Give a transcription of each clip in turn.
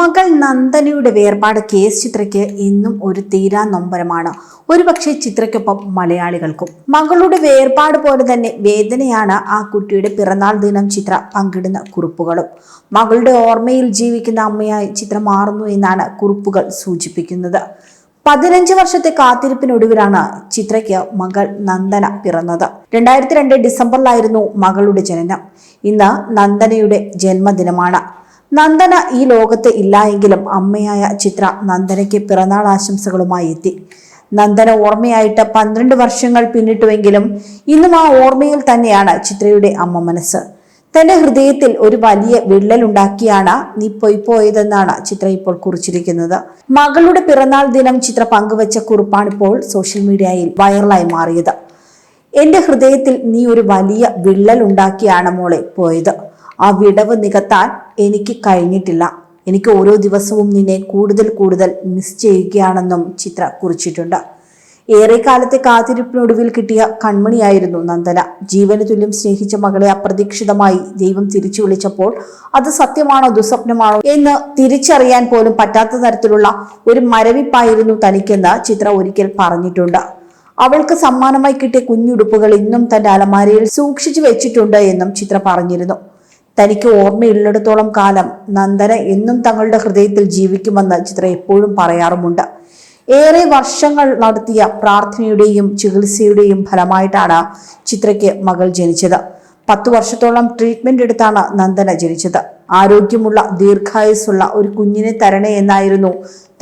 മകൾ നന്ദനയുടെ വേർപാട് കേസ് ചിത്രയ്ക്ക് ഇന്നും ഒരു തീരാ നൊമ്പരമാണ്. ഒരുപക്ഷെ ചിത്രയ്ക്കൊപ്പം മലയാളികൾക്കും. മകളുടെ വേർപാട് പോലെ തന്നെ വേദനയാണ് ആ കുട്ടിയുടെ പിറന്നാൾ ദിനം ചിത്ര പങ്കിടുന്ന കുറിപ്പുകളും. മകളുടെ ഓർമ്മയിൽ ജീവിക്കുന്ന അമ്മയായി ചിത്ര മാറുന്നു എന്നാണ് കുറിപ്പുകൾ സൂചിപ്പിക്കുന്നത്. പതിനഞ്ച് വർഷത്തെ കാത്തിരിപ്പിനൊടുവിലാണ് ചിത്രയ്ക്ക് മകൾ നന്ദന പിറന്നത്. രണ്ടായിരത്തി രണ്ട് ഡിസംബറിലായിരുന്നു മകളുടെ ജനനം. ഇന്ന് നന്ദനയുടെ ജന്മദിനമാണ്. നന്ദന ഈ ലോകത്ത് ഇല്ലായെങ്കിലും അമ്മയായ ചിത്ര നന്ദനയ്ക്ക് പിറന്നാൾ ആശംസകളുമായി എത്തി. നന്ദന ഓർമ്മയായിട്ട് പന്ത്രണ്ട് വർഷങ്ങൾ പിന്നിട്ടുവെങ്കിലും ഇന്നും ആ ഓർമ്മയിൽ തന്നെയാണ് ചിത്രയുടെ അമ്മ മനസ്സ്. തന്റെ ഹൃദയത്തിൽ ഒരു വലിയ വിള്ളലുണ്ടാക്കിയാണ് നീ പോയതെന്നാണ് ചിത്ര ഇപ്പോൾ കുറിച്ചിരിക്കുന്നത്. മകളുടെ പിറന്നാൾ ദിനം ചിത്ര പങ്കുവച്ച കുറിപ്പാണിപ്പോൾ സോഷ്യൽ മീഡിയയിൽ വൈറലായി മാറിയത്. എന്റെ ഹൃദയത്തിൽ നീ ഒരു വലിയ വിള്ളൽ ഉണ്ടാക്കിയാണ് മോളെ പോയത്. ആ വിടവ് നികത്താൻ എനിക്ക് കഴിഞ്ഞിട്ടില്ല. എനിക്ക് ഓരോ ദിവസവും നിന്നെ കൂടുതൽ കൂടുതൽ മിസ് ചെയ്യുകയാണെന്നും ചിത്ര കുറിച്ചിട്ടുണ്ട്. ഏറെക്കാലത്തെ കാത്തിരിപ്പിനൊടുവിൽ കിട്ടിയ കൺമണിയായിരുന്നു നന്ദന. ജീവന് തുല്യം സ്നേഹിച്ച മകളെ അപ്രതീക്ഷിതമായി ദൈവം തിരിച്ചു വിളിച്ചപ്പോൾ അത് സത്യമാണോ ദുസ്വപ്നമാണോ എന്ന് തിരിച്ചറിയാൻ പോലും പറ്റാത്ത തരത്തിലുള്ള ഒരു മരവിപ്പായിരുന്നു തനിക്കെന്ന് ചിത്ര ഒരിക്കൽ പറഞ്ഞിട്ടുണ്ട്. അവൾക്ക് സമ്മാനമായി കിട്ടിയ കുഞ്ഞുടുപ്പുകൾ ഇന്നും തന്റെ അലമാരയിൽ സൂക്ഷിച്ചു വെച്ചിട്ടുണ്ട് എന്നും ചിത്ര പറഞ്ഞിരുന്നു. തനിക്ക് ഓർമ്മയുള്ളിടത്തോളം കാലം നന്ദന എന്നും തങ്ങളുടെ ഹൃദയത്തിൽ ജീവിക്കുമെന്ന് ചിത്ര എപ്പോഴും പറയാറുമുണ്ട്. ഏറെ വർഷങ്ങൾ നടത്തിയ പ്രാർത്ഥനയുടെയും ചികിത്സയുടെയും ഫലമായിട്ടാണ് ചിത്രയ്ക്ക് മകൾ ജനിച്ചത്. പത്ത് വർഷത്തോളം ട്രീറ്റ്മെന്റ് എടുത്താണ് നന്ദന ജനിച്ചത്. ആരോഗ്യമുള്ള ദീർഘായുസുള്ള ഒരു കുഞ്ഞിനെ തരണേ എന്നായിരുന്നു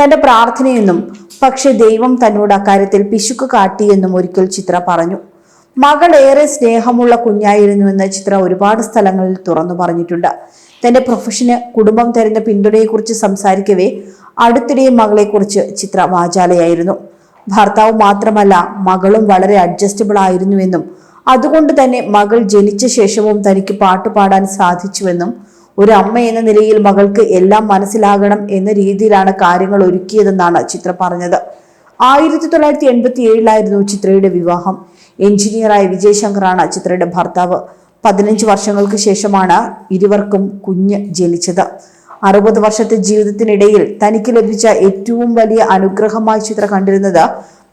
തന്റെ പ്രാർത്ഥനയെന്നും പക്ഷെ ദൈവം തന്നോട് അക്കാര്യത്തിൽ പിശുക്ക് കാട്ടിയെന്നും ഒരിക്കൽ ചിത്ര പറഞ്ഞു. മകൾ ഏറെ സ്നേഹമുള്ള കുഞ്ഞായിരുന്നുവെന്ന് ചിത്ര ഒരുപാട് സ്ഥലങ്ങളിൽ തുറന്നു പറഞ്ഞിട്ടുണ്ട്. തന്റെ പ്രൊഫഷന് കുടുംബം തരുന്ന പിന്തുണയെക്കുറിച്ച് സംസാരിക്കവേ അടുത്തിടെ മകളെക്കുറിച്ച് ചിത്ര വാചാലയായിരുന്നു. ഭർത്താവ് മാത്രമല്ല മകളും വളരെ അഡ്ജസ്റ്റബിൾ ആയിരുന്നുവെന്നും അതുകൊണ്ട് തന്നെ മകൾ ജനിച്ച ശേഷവും തനിക്ക് പാട്ട് പാടാൻ സാധിച്ചുവെന്നും ഒരു അമ്മ എന്ന നിലയിൽ മകൾക്ക് എല്ലാം മനസ്സിലാകണം എന്ന രീതിയിലാണ് കാര്യങ്ങൾ ഒരുക്കിയതെന്നാണ് ചിത്ര പറഞ്ഞത്. ആയിരത്തി തൊള്ളായിരത്തി എൺപത്തി ഏഴിലായിരുന്നു ചിത്രയുടെ വിവാഹം. എഞ്ചിനീയറായ വിജയശങ്കറാണ് ചിത്രയുടെ ഭർത്താവ്. പതിനഞ്ച് വർഷങ്ങൾക്ക് ശേഷമാണ് ഇരുവർക്കും കുഞ്ഞ് ജനിച്ചത്. അറുപത് വർഷത്തെ ജീവിതത്തിനിടയിൽ തനിക്ക് ലഭിച്ച ഏറ്റവും വലിയ അനുഗ്രഹമായി ചിത്ര കണ്ടിരുന്നത്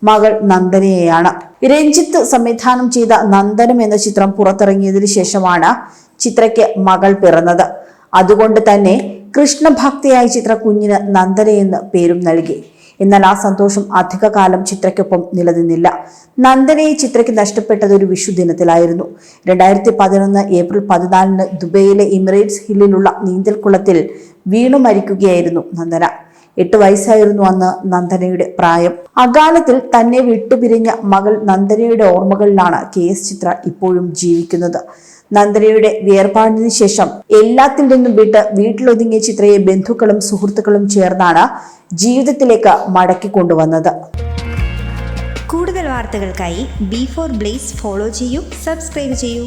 മകൾ നന്ദനയെയാണ്. രഞ്ജിത്ത് സംവിധാനം ചെയ്ത നന്ദനം എന്ന ചിത്രം പുറത്തിറങ്ങിയതിനു ശേഷമാണ് ചിത്രയ്ക്ക് മകൾ പിറന്നത്. അതുകൊണ്ട് തന്നെ കൃഷ്ണഭക്തിയായ ചിത്ര കുഞ്ഞിന് നന്ദനയെന്ന് പേരും നൽകി. എന്നാൽ ആ സന്തോഷം അധികകാലം ചിത്രയ്ക്കൊപ്പം നിലനിന്നില്ല. നന്ദനയെ ചിത്രയ്ക്ക് നഷ്ടപ്പെട്ടത് ഒരു വിഷു ദിനത്തിലായിരുന്നു. രണ്ടായിരത്തി പതിനൊന്ന് ഏപ്രിൽ പതിനാലിന് ദുബൈയിലെ ഇമിറേറ്റ്സ് ഹില്ലിലുള്ള നീന്തൽക്കുളത്തിൽ വീണു മരിക്കുകയായിരുന്നു നന്ദന. എട്ട് വയസ്സായിരുന്നു അന്ന് നന്ദനയുടെ പ്രായം. അകാലത്തിൽ തന്നെ വിട്ടുപിരിഞ്ഞ മകൾ നന്ദനയുടെ ഓർമ്മകളിലാണ് കെ എസ് ചിത്ര ഇപ്പോഴും ജീവിക്കുന്നത്. നന്ദനയുടെ വേർപാടിന് ശേഷം എല്ലാത്തിൽ നിന്നും വിട്ട് വീട്ടിലൊതുങ്ങിയ ചിത്രയെ ബന്ധുക്കളും സുഹൃത്തുക്കളും ചേർന്നാണ് ജീവിതത്തിലേക്ക് മടക്കി കൊണ്ടുവന്നത്. കൂടുതൽ വാർത്തകൾക്കായി ബി ഫോർ ബ്ലേസ് ഫോളോ ചെയ്യൂ സബ്സ്ക്രൈബ് ചെയ്യൂ.